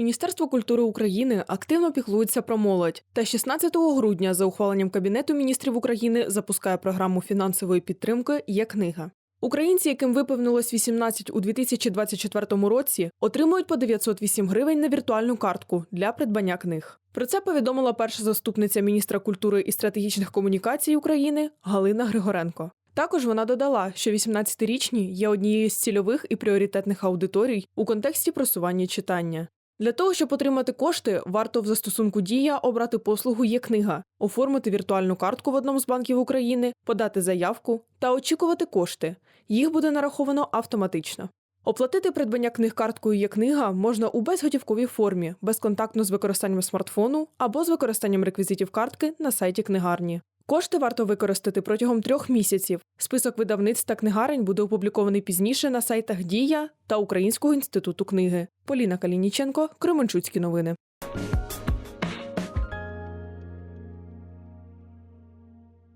Міністерство культури України активно піклується про молодь та 16 грудня за ухваленням Кабінету міністрів України запускає програму фінансової підтримки Є книга. Українці, яким виповнилось 18 у 2024 році, отримують по 908 гривень на віртуальну картку для придбання книг. Про це повідомила перша заступниця міністра культури і стратегічних комунікацій України Галина Григоренко. Також вона додала, що 18-річні є однією з цільових і пріоритетних аудиторій у контексті просування читання. Для того, щоб отримати кошти, варто в застосунку Дія обрати послугу Є книга, оформити віртуальну картку в одному з банків України, подати заявку та очікувати кошти. Їх буде нараховано автоматично. Оплатити придбання книг карткою Є книга можна у безготівковій формі, безконтактно з використанням смартфону або з використанням реквізитів картки на сайті книгарні. Кошти варто використати протягом трьох місяців. Список видавництв та книгарень буде опублікований пізніше на сайтах Дія та Українського інституту книги. Поліна Калініченко, Кременчуцькі новини.